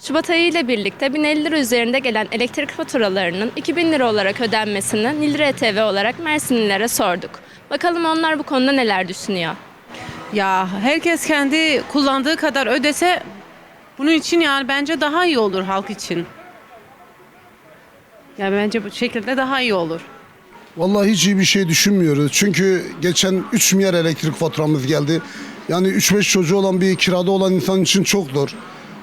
Şubat ayı ile birlikte 1050 lira üzerinde gelen elektrik faturalarının 2000 lira olarak ödenmesini Nil RTV olarak Mersinlilere sorduk. Bakalım onlar bu konuda neler düşünüyor? Ya herkes kendi kullandığı kadar ödese bunun için yani bence daha iyi olur halk için. Ya bence bu şekilde daha iyi olur. Vallahi hiç iyi bir şey düşünmüyoruz. Çünkü geçen 3 milyar elektrik faturamız geldi. Yani 3-5 çocuğu olan bir kirada olan insan için çok zor.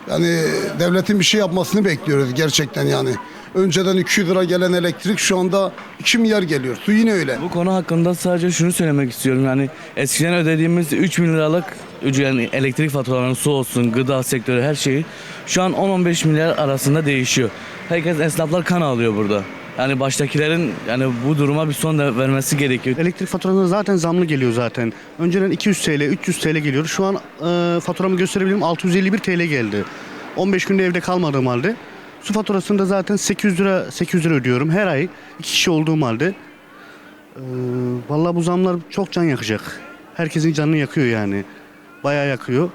Yani devletin bir şey yapmasını bekliyoruz gerçekten yani. Önceden 200 lira gelen elektrik şu anda 2 milyar geliyor. Su yine öyle. Bu konu hakkında sadece şunu söylemek istiyorum. Yani eskiden ödediğimiz 3 bin liralık ücret- yani elektrik faturalarının su olsun, gıda sektörü her şeyi şu an 10-15 milyar arasında değişiyor. Herkes esnaflar kan alıyor burada. Yani baştakilerin yani bu duruma bir son da vermesi gerekiyor. Elektrik faturaları zaten zamlı geliyor zaten. Önceden 200 TL, 300 TL geliyor. Şu an e, faturamı gösterebilirim 651 TL geldi. 15 günde evde kalmadığım halde. Su faturasını da zaten 800 lira 800 lira ödüyorum her ay. iki kişi olduğum halde. E, vallahi bu zamlar çok can yakacak. Herkesin canını yakıyor yani. Bayağı yakıyor.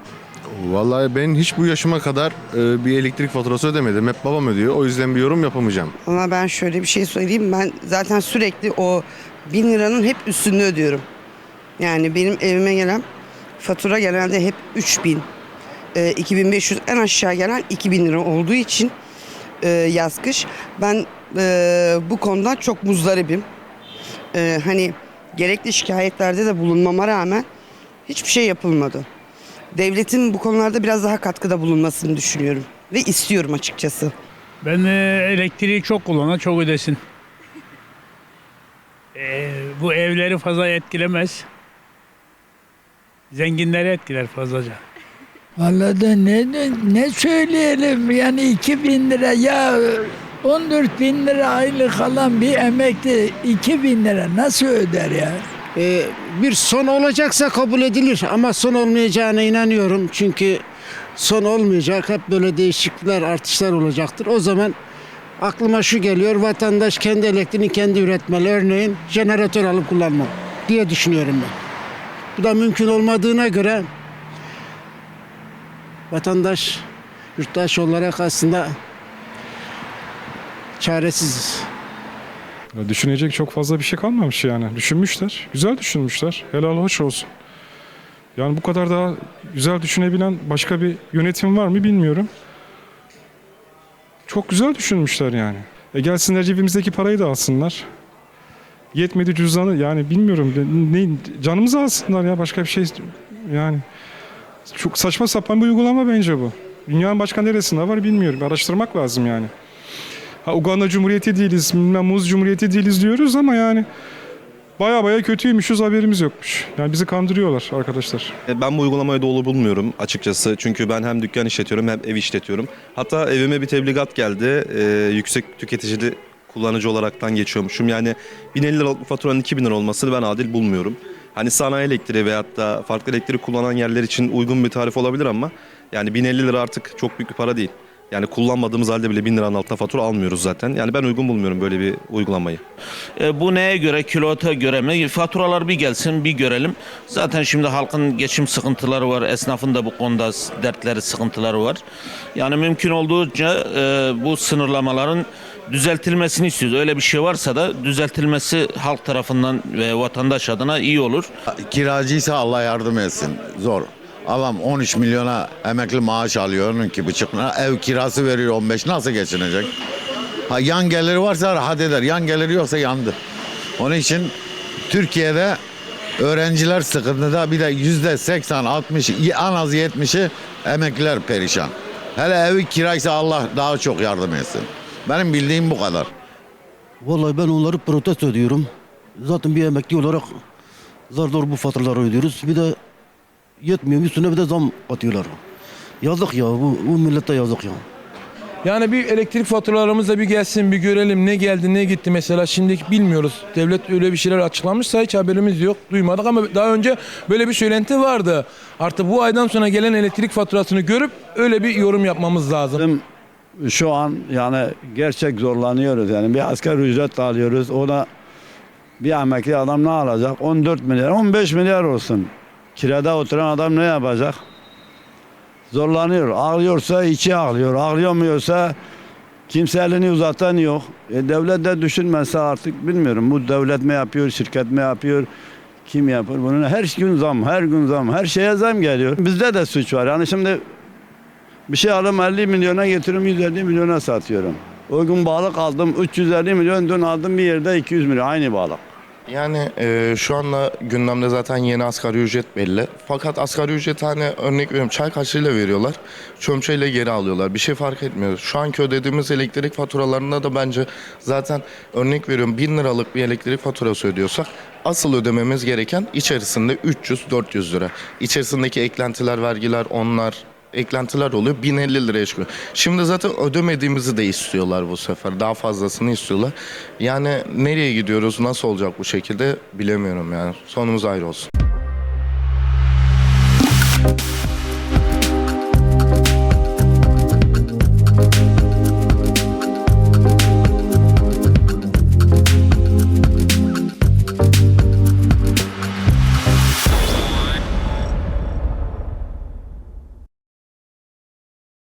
Vallahi ben hiç bu yaşıma kadar e, bir elektrik faturası ödemedim. Hep babam ödüyor. O yüzden bir yorum yapamayacağım. Ama ben şöyle bir şey söyleyeyim. Ben zaten sürekli o bin liranın hep üstünü ödüyorum. Yani benim evime gelen fatura genelde hep 3000, e, 2500 en aşağı gelen 2000 lira olduğu için e, yaz kış ben e, bu konudan çok muzdaribim. E, hani gerekli şikayetlerde de bulunmama rağmen hiçbir şey yapılmadı. Devletin bu konularda biraz daha katkıda bulunmasını düşünüyorum ve istiyorum açıkçası. Ben e, elektriği çok kullanan çok ödesin. E, bu evleri fazla etkilemez. Zenginleri etkiler fazlaca. Vallahi da ne, ne söyleyelim yani 2000 lira ya 14 bin lira aylık alan bir emekli 2000 lira nasıl öder ya? Ee, bir son olacaksa kabul edilir ama son olmayacağına inanıyorum. Çünkü son olmayacak. Hep böyle değişiklikler, artışlar olacaktır. O zaman aklıma şu geliyor. Vatandaş kendi elektriğini kendi üretmeli. Örneğin jeneratör alıp kullanma diye düşünüyorum ben. Bu da mümkün olmadığına göre vatandaş, yurttaş olarak aslında çaresiziz. Ya Düşünecek çok fazla bir şey kalmamış yani. Düşünmüşler. Güzel düşünmüşler. Helal hoş olsun. Yani bu kadar daha güzel düşünebilen başka bir yönetim var mı bilmiyorum. Çok güzel düşünmüşler yani. E gelsinler cebimizdeki parayı da alsınlar. Yetmedi cüzdanı yani bilmiyorum ne canımızı alsınlar ya başka bir şey yani çok saçma sapan bir uygulama bence bu. Dünyanın başka neresinde var bilmiyorum. Araştırmak lazım yani. Ha, Uganda Cumhuriyeti değiliz, Muz Cumhuriyeti değiliz diyoruz ama yani baya baya kötüymüşüz haberimiz yokmuş. Yani bizi kandırıyorlar arkadaşlar. E, Ben bu uygulamayı doğru bulmuyorum açıkçası. Çünkü ben hem dükkan işletiyorum hem ev işletiyorum. Hatta evime bir tebligat geldi. Ee, yüksek tüketicili kullanıcı olaraktan geçiyormuşum. Yani 1050 liralık faturanın 2000 lira olmasını ben adil bulmuyorum. Hani sanayi elektriği veyahut da farklı elektrik kullanan yerler için uygun bir tarif olabilir ama yani 1050 lira artık çok büyük bir para değil. Yani kullanmadığımız halde bile 1000 liranın altına fatura almıyoruz zaten. Yani ben uygun bulmuyorum böyle bir uygulamayı. E, bu neye göre, kilota göre mi? Faturalar bir gelsin, bir görelim. Zaten şimdi halkın geçim sıkıntıları var, esnafın da bu konuda dertleri, sıkıntıları var. Yani mümkün olduğunca e, bu sınırlamaların düzeltilmesini istiyoruz. Öyle bir şey varsa da düzeltilmesi halk tarafından ve vatandaş adına iyi olur. Kiracıysa Allah yardım etsin. Zor. Adam 13 milyona emekli maaş alıyor. Onun ki buçukla ev kirası veriyor 15. Nasıl geçinecek? Ha, yan geliri varsa rahat eder. Yan geliri yoksa yandı. Onun için Türkiye'de öğrenciler sıkıntıda bir de yüzde 80 60 en az 70'i emekliler perişan. Hele evi kiraysa Allah daha çok yardım etsin. Benim bildiğim bu kadar. Vallahi ben onları protesto ediyorum. Zaten bir emekli olarak zar zor bu faturaları ödüyoruz. Bir de yetmiyor üstüne bir de zam atıyorlar. Yazık ya bu, bu millete yazık ya. Yani bir elektrik faturalarımız da bir gelsin bir görelim ne geldi ne gitti mesela şimdiki bilmiyoruz. Devlet öyle bir şeyler açıklamışsa hiç haberimiz yok duymadık ama daha önce böyle bir söylenti vardı. Artık bu aydan sonra gelen elektrik faturasını görüp öyle bir yorum yapmamız lazım. Şu an yani gerçek zorlanıyoruz yani bir asgari ücret alıyoruz ona bir emekli adam ne alacak 14 milyar 15 milyar olsun kirada oturan adam ne yapacak zorlanıyor. Ağlıyorsa içi ağlıyor. Ağlayamıyorsa kimse elini uzatan yok. E, devlet de düşünmezse artık bilmiyorum. Bu devlet mi yapıyor, şirket mi yapıyor, kim yapıyor? Bunun her gün zam, her gün zam, her şeye zam geliyor. Bizde de suç var. Yani şimdi bir şey aldım 50 milyona getiriyorum 150 milyona satıyorum. O gün balık aldım 350 milyon dün aldım bir yerde 200 milyon aynı balık. Yani e, şu anda gündemde zaten yeni asgari ücret belli. Fakat asgari ücret hani örnek veriyorum çay kaşığıyla veriyorlar. Çömçeyle geri alıyorlar. Bir şey fark etmiyor. Şu anki ödediğimiz elektrik faturalarında da bence zaten örnek veriyorum 1000 liralık bir elektrik faturası ödüyorsak asıl ödememiz gereken içerisinde 300-400 lira. İçerisindeki eklentiler, vergiler, onlar eklentiler oluyor. 1050 liraya çıkıyor. Şimdi zaten ödemediğimizi de istiyorlar bu sefer. Daha fazlasını istiyorlar. Yani nereye gidiyoruz, nasıl olacak bu şekilde bilemiyorum yani. Sonumuz ayrı olsun.